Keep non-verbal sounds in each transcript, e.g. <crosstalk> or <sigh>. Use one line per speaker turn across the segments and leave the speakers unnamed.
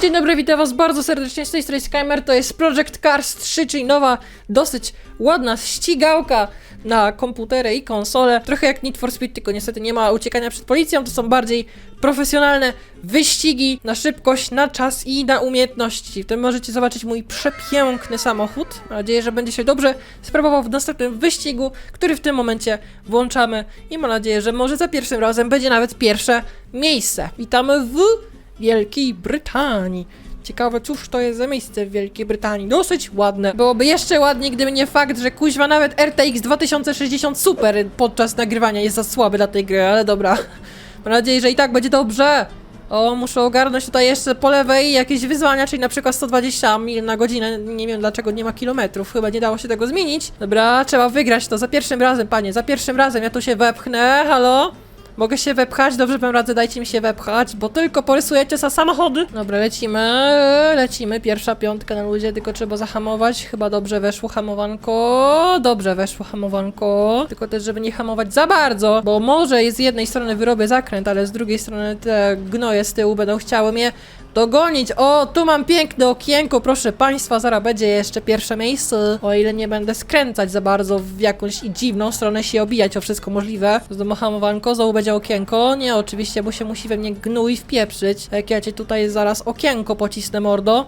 Dzień dobry, witam was bardzo serdecznie z tej strony Skymer, to jest Project Cars 3, czyli nowa, dosyć ładna ścigałka na komputery i konsole. Trochę jak Need for Speed, tylko niestety nie ma uciekania przed policją, to są bardziej profesjonalne wyścigi na szybkość, na czas i na umiejętności. W tym możecie zobaczyć mój przepiękny samochód. Mam nadzieję, że będzie się dobrze sprawował w następnym wyścigu, który w tym momencie włączamy i mam nadzieję, że może za pierwszym razem będzie nawet pierwsze miejsce. Witamy w Wielkiej Brytanii. Ciekawe, cóż to jest za miejsce w Wielkiej Brytanii. Dosyć ładne. Byłoby jeszcze ładniej, gdyby nie fakt, że kuźwa nawet RTX 2060 Super podczas nagrywania jest za słaby dla tej gry, ale dobra. <laughs> Mam nadzieję, że i tak będzie dobrze. O, muszę ogarnąć tutaj jeszcze po lewej jakieś wyzwania, czyli na przykład 120 mil na godzinę. Nie wiem dlaczego nie ma kilometrów, chyba nie dało się tego zmienić. Dobra, trzeba wygrać to za pierwszym razem, panie, za pierwszym razem ja tu się wepchnę, halo? Mogę się wepchać? Dobrze wam radzę, dajcie mi się wepchać, bo tylko porysujecie za samochody. Dobra, lecimy, lecimy. Pierwsza piątka na ludzie, tylko trzeba zahamować. Chyba dobrze weszło hamowanko. Dobrze weszło hamowanko. Tylko też, żeby nie hamować za bardzo, bo może z jednej strony wyrobię zakręt, ale z drugiej strony te gnoje z tyłu będą chciały mnie dogonić. O, tu mam piękne okienko, proszę państwa, zaraz będzie jeszcze pierwsze miejsce. O ile nie będę skręcać za bardzo w jakąś dziwną stronę się obijać o wszystko możliwe. Z domu hamowanko, znowu będzie okienko. Nie, oczywiście, bo się musi we mnie gnój wpieprzyć. Jak ja cię tutaj zaraz okienko pocisnę, mordo.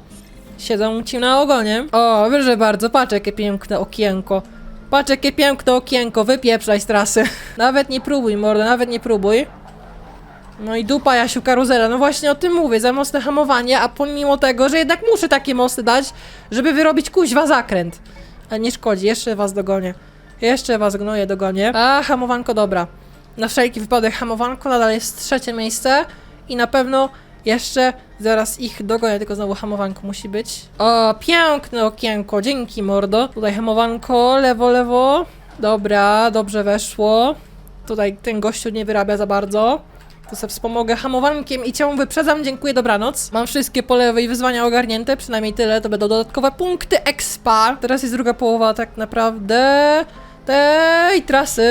Siedzę ci na ogonie. O, proszę bardzo, patrz jakie piękne okienko. Patrz jakie piękne okienko, wypieprzaj z trasy. <laughs> Nawet nie próbuj, mordo, nawet nie próbuj. No i dupa Jasiu karuzela, no właśnie o tym mówię, za mocne hamowanie, a pomimo tego, że jednak muszę takie mosty dać, żeby wyrobić kuźwa zakręt. Ale nie szkodzi, jeszcze was dogonię. Jeszcze was gnoję, dogonię. A, hamowanko dobra. Na wszelki wypadek hamowanko nadal jest trzecie miejsce i na pewno jeszcze zaraz ich dogonię, tylko znowu hamowanko musi być. O, piękne okienko, dzięki mordo. Tutaj hamowanko, lewo, lewo. Dobra, dobrze weszło. Tutaj ten gościu nie wyrabia za bardzo. To sobie wspomogę hamowankiem i cię wyprzedzam. Dziękuję, dobranoc. Mam wszystkie po lewej wyzwania ogarnięte, przynajmniej tyle. To będą dodatkowe punkty expa. Teraz jest druga połowa tak naprawdę tej trasy.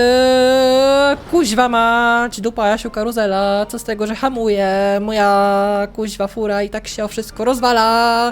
Kuźwa mać, dupa Jasiu karuzela. Co z tego, że hamuje moja kuźwa fura i tak się o wszystko rozwala.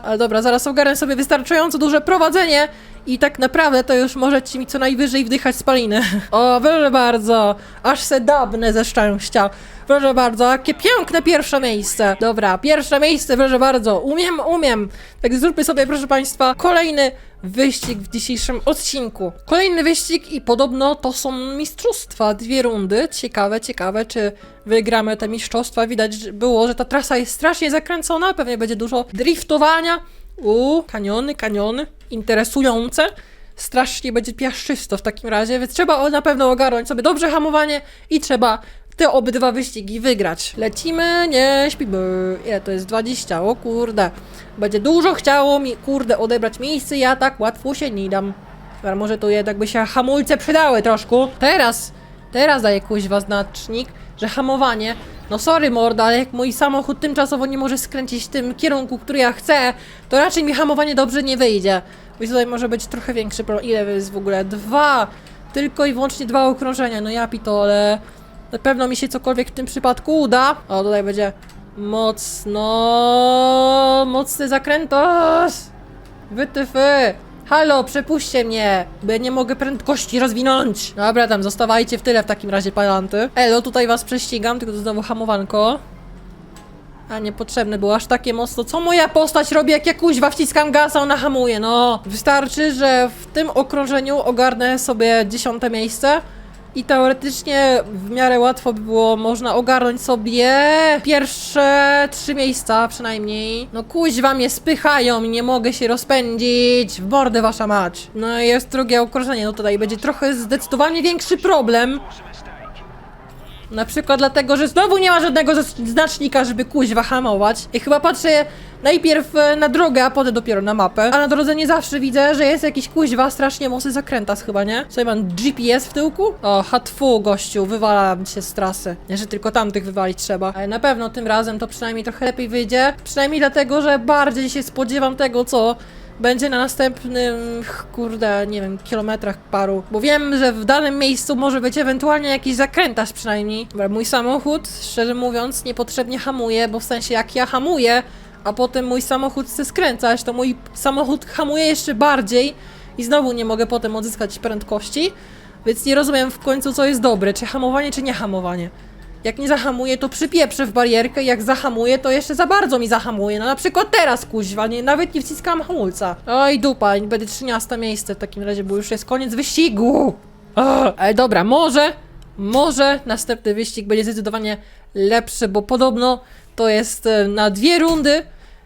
Ale dobra, zaraz ogarnę sobie wystarczająco duże prowadzenie i tak naprawdę to już możecie mi co najwyżej wdychać spaliny. <laughs> O, proszę bardzo, aż se dabnę ze szczęścia. Proszę bardzo, jakie piękne pierwsze miejsce. Dobra, pierwsze miejsce, proszę bardzo. Umiem, umiem. Tak zróbmy sobie, proszę Państwa, kolejny wyścig w dzisiejszym odcinku. Kolejny wyścig i podobno to są mistrzostwa, dwie rundy. Ciekawe, ciekawe, czy wygramy te mistrzostwa. Widać było, że ta trasa jest strasznie zakręcona, pewnie będzie dużo driftowania. U, kaniony, kaniony, interesujące. Strasznie będzie piaszczysto w takim razie, więc trzeba na pewno ogarnąć sobie dobrze hamowanie i trzeba te obydwa wyścigi wygrać. Lecimy, nie śpimy. Ile to jest? 20, o kurde. Będzie dużo chciało mi, kurde, odebrać miejsce, ja tak łatwo się nie dam. Może tu jednak by się hamulce przydały troszkę. Teraz, teraz daję kuźwa znacznik, że hamowanie, no sorry morda, ale jak mój samochód tymczasowo nie może skręcić w tym kierunku, który ja chcę, to raczej mi hamowanie dobrze nie wyjdzie. Więc tutaj może być trochę większy problem. Ile jest w ogóle? Dwa! Tylko i wyłącznie dwa okrążenia, no ja pitole. Na pewno mi się cokolwiek w tym przypadku uda. O, tutaj będzie mocno... Mocny zakrętos! Wytyfy! Halo, przepuśćcie mnie, bo ja nie mogę prędkości rozwinąć. Dobra, tam zostawajcie w tyle w takim razie, palanty. Elo, tutaj was prześcigam, tylko to znowu hamowanko. A niepotrzebne było aż takie mocno. Co moja postać robi, jak ja kuźwa wciskam gasa, ona hamuje, no. Wystarczy, że w tym okrążeniu ogarnę sobie dziesiąte miejsce. I teoretycznie w miarę łatwo by było można ogarnąć sobie pierwsze trzy miejsca przynajmniej. No kuźwa mnie spychają nie mogę się rozpędzić. W mordę wasza mać. No i jest drugie okrążenie, no tutaj będzie trochę zdecydowanie większy problem. Na przykład dlatego, że znowu nie ma żadnego znacznika, żeby kuźwa hamować. I chyba patrzę najpierw e, na drogę, a potem dopiero na mapę. A na drodze nie zawsze widzę, że jest jakiś kuźwa strasznie mocny zakrętas chyba, nie? Co ja mam GPS w tyłku? O, hatfu, gościu, wywalam cię z trasy. Nie, że tylko tamtych wywalić trzeba. Ale na pewno tym razem to przynajmniej trochę lepiej wyjdzie. Przynajmniej dlatego, że bardziej się spodziewam tego, co będzie na następnym, kurde, nie wiem, kilometrach paru. Bo wiem, że w danym miejscu może być ewentualnie jakiś zakrętarz przynajmniej. Dobra, mój samochód, szczerze mówiąc, niepotrzebnie hamuje, bo w sensie jak ja hamuję, a potem mój samochód chce skręcać, to mój samochód hamuje jeszcze bardziej i znowu nie mogę potem odzyskać prędkości, więc nie rozumiem w końcu co jest dobre, czy hamowanie, czy nie hamowanie. Jak nie zahamuję, to przypieprzę w barierkę, jak zahamuję, to jeszcze za bardzo mi zahamuje. No na przykład teraz, kuźwa, nie, nawet nie wciskałam hamulca. Oj, dupa, będzie 13 miejsce w takim razie, bo już jest koniec wyścigu. Ale dobra, może, może następny wyścig będzie zdecydowanie lepszy, bo podobno to jest e, na dwie rundy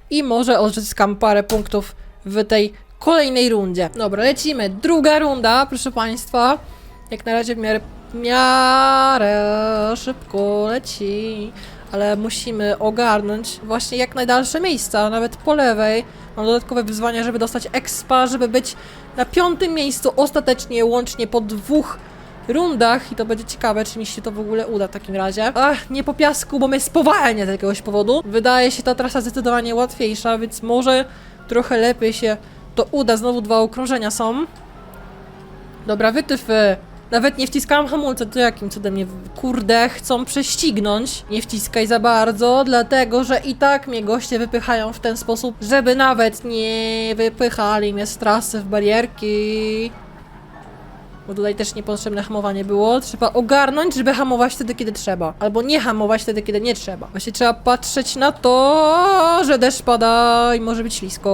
i może odzyskam parę punktów w tej kolejnej rundzie. Dobra, lecimy. Druga runda, proszę Państwa. Jak na razie w miarę, w miarę szybko leci, ale musimy ogarnąć właśnie jak najdalsze miejsca, nawet po lewej. Mam dodatkowe wyzwania, żeby dostać expa, żeby być na piątym miejscu ostatecznie, łącznie po dwóch rundach i to będzie ciekawe, czy mi się to w ogóle uda w takim razie. Ach, nie po piasku, bo mnie spowalnia z jakiegoś powodu. Wydaje się ta trasa zdecydowanie łatwiejsza, więc może trochę lepiej się to uda. Znowu dwa okrążenia są. Dobra, wytyfy. Nawet nie wciskałam hamulca, to jakim cudem mnie, kurde, chcą prześcignąć. Nie wciskaj za bardzo, dlatego, że i tak mnie goście wypychają w ten sposób, żeby nawet nie wypychali mnie z trasy w barierki. Bo tutaj też niepotrzebne hamowanie było. Trzeba ogarnąć, żeby hamować wtedy, kiedy trzeba. Albo nie hamować wtedy, kiedy nie trzeba. Właśnie trzeba patrzeć na to, że deszcz pada i może być ślisko.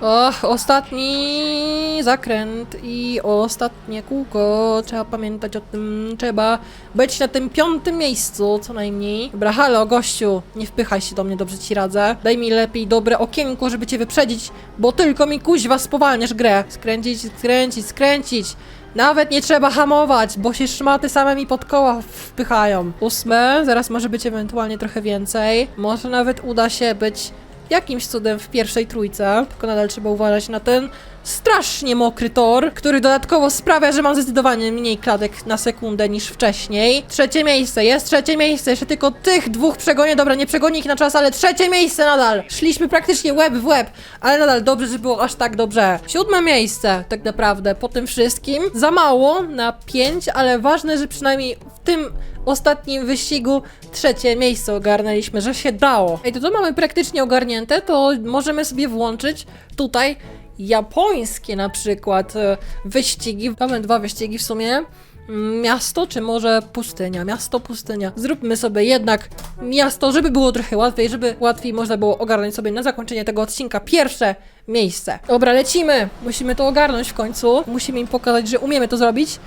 Och, ostatni zakręt i ostatnie kółko. Trzeba pamiętać o tym. Trzeba być na tym piątym miejscu, co najmniej. Dobra, halo, gościu. Nie wpychaj się do mnie, dobrze ci radzę. Daj mi lepiej dobre okienko, żeby cię wyprzedzić, bo tylko mi kuźwa spowalniasz grę. Skręcić, skręcić, skręcić. Nawet nie trzeba hamować, bo się szmaty same mi pod koła wpychają. Ósme, zaraz może być ewentualnie trochę więcej. Może nawet uda się być jakimś cudem w pierwszej trójce. Tylko nadal trzeba uważać na ten strasznie mokry tor, który dodatkowo sprawia, że mam zdecydowanie mniej klatek na sekundę niż wcześniej. Trzecie miejsce, jest trzecie miejsce, jeszcze tylko tych dwóch przegonię, dobra, nie przegonię ich na czas, ale trzecie miejsce nadal. Szliśmy praktycznie łeb w łeb, ale nadal dobrze, że było aż tak dobrze. Siódme miejsce, tak naprawdę, po tym wszystkim. Za mało na pięć, ale ważne, że przynajmniej w tym ostatnim wyścigu trzecie miejsce ogarnęliśmy, że się dało. Ej, to to mamy praktycznie ogarnięte, to możemy sobie włączyć tutaj japońskie na przykład e, wyścigi. Mamy dwa wyścigi w sumie. Mm, Miasto, czy może pustynia? Miasto, pustynia. Zróbmy sobie jednak miasto, żeby było trochę łatwiej, żeby łatwiej można było ogarnąć sobie na zakończenie tego odcinka pierwsze miejsce. Dobra, lecimy. Musimy to ogarnąć w końcu. Musimy im pokazać, że umiemy to zrobić.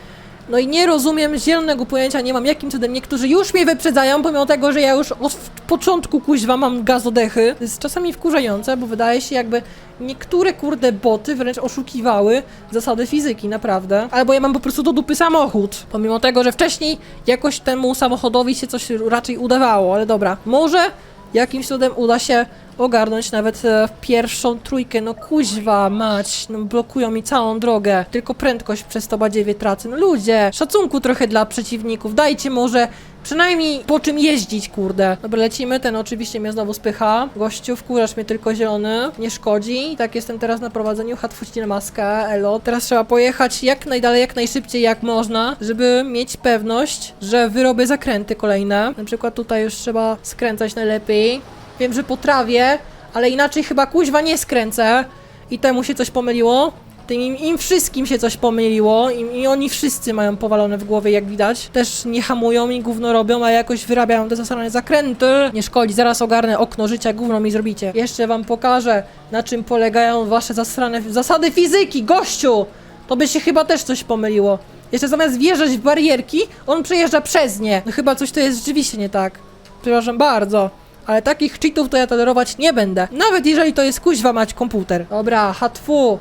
No i nie rozumiem zielonego pojęcia, nie mam jakim cudem niektórzy już mnie wyprzedzają, pomimo tego, że ja już od początku kuźwa mam gazodechy. To jest czasami wkurzające, bo wydaje się jakby niektóre kurde boty wręcz oszukiwały zasady fizyki, naprawdę. Albo ja mam po prostu do dupy samochód. Pomimo tego, że wcześniej jakoś temu samochodowi się coś raczej udawało, ale dobra. Może jakimś cudem uda się ogarnąć nawet e, pierwszą trójkę. No kuźwa mać, no blokują mi całą drogę. Tylko prędkość przez to badziewie tracę. No ludzie, szacunku trochę dla przeciwników. Dajcie może przynajmniej po czym jeździć, kurde. Dobra, lecimy. Ten oczywiście mnie znowu spycha. Gościu, wkurzasz mnie tylko zielony. Nie szkodzi. Tak jestem teraz na prowadzeniu. Hatfuści na maskę, elo. Teraz trzeba pojechać jak najdalej, jak najszybciej, jak można, żeby mieć pewność, że wyrobię zakręty kolejne. Na przykład tutaj już trzeba skręcać najlepiej. Wiem, że potrafię, ale inaczej chyba kuźwa nie skręcę. I temu się coś pomyliło. Tym im, im wszystkim się coś pomyliło i, oni wszyscy mają powalone w głowie, jak widać. Też nie hamują i gówno robią, a jakoś wyrabiają te zasrane zakręty. Nie szkodzi, zaraz ogarnę okno życia, gówno mi zrobicie. Jeszcze wam pokażę, na czym polegają wasze zasrane zasady fizyki, gościu! To by się chyba też coś pomyliło. Jeszcze zamiast wjeżdżać w barierki, on przejeżdża przez nie. No chyba coś to jest rzeczywiście nie tak. Przepraszam bardzo. Ale takich cheatów to ja tolerować nie będę. Nawet jeżeli to jest kuźwa mać komputer. Dobra, hatfu.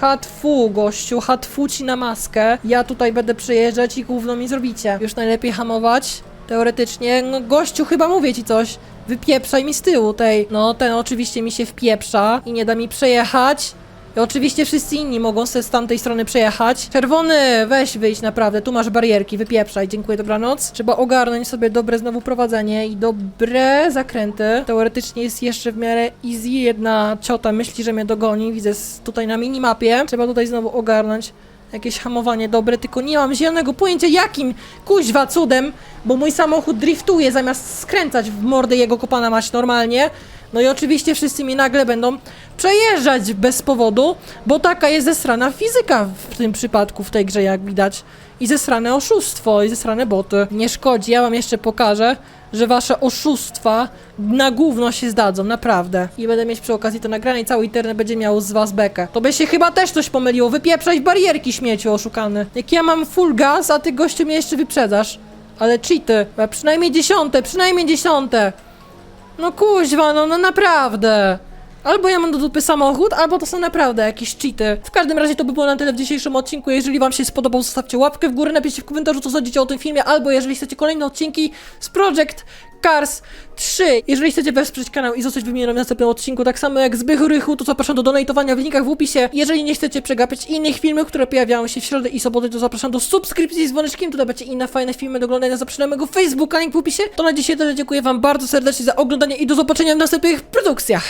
Hatfu, gościu, hatfu ci na maskę. Ja tutaj będę przejeżdżać i gówno mi zrobicie. Już najlepiej hamować. Teoretycznie. No gościu, chyba mówię ci coś. Wypieprzaj mi z tyłu tej. No, ten oczywiście mi się wpieprza i nie da mi przejechać. I oczywiście wszyscy inni mogą se z tamtej strony przejechać. Czerwony, weź wyjść naprawdę, tu masz barierki, wypieprzaj, dziękuję, dobranoc. Trzeba ogarnąć sobie dobre znowu prowadzenie i dobre zakręty. Teoretycznie jest jeszcze w miarę easy, jedna ciota myśli, że mnie dogoni, widzę tutaj na minimapie. Trzeba tutaj znowu ogarnąć jakieś hamowanie dobre, tylko nie mam zielonego pojęcia jakim kuźwa cudem, bo mój samochód driftuje zamiast skręcać w mordę jego kopana mać normalnie. No i oczywiście wszyscy mi nagle będą przejeżdżać bez powodu, bo taka jest zesrana fizyka w tym przypadku, w tej grze, jak widać. I zesrane oszustwo, i zesrane boty. Nie szkodzi, ja wam jeszcze pokażę, że wasze oszustwa na gówno się zdadzą, naprawdę. I będę mieć przy okazji to nagrane i cały internet będzie miał z was bekę. To by się chyba też coś pomyliło, wypieprzać barierki śmieciu oszukany. Jak ja mam full gas, a ty gościu mnie jeszcze wyprzedzasz. Ale cheaty, E, przynajmniej dziesiąte, przynajmniej dziesiąte. No kuźwa, no, no naprawdę. Albo ja mam do dupy samochód, albo to są naprawdę jakieś cheaty. W każdym razie to by było na tyle w dzisiejszym odcinku. Jeżeli wam się spodobał, zostawcie łapkę w górę, napiszcie w komentarzu, co sądzicie o tym filmie, albo jeżeli chcecie kolejne odcinki z Project Cars 3. Jeżeli chcecie wesprzeć kanał i zostać wymieniony w następnym odcinku, tak samo jak Zbychu Rychu, to zapraszam do donatowania w linkach w opisie. Jeżeli nie chcecie przegapić innych filmów, które pojawiają się w środę i sobotę, to zapraszam do subskrypcji z dzwoneczkiem, tutaj macie inne fajne filmy do oglądania, zapraszam mojego Facebooka, link w opisie. To na dzisiaj tyle, dziękuję wam bardzo serdecznie za oglądanie i do zobaczenia w następnych produkcjach.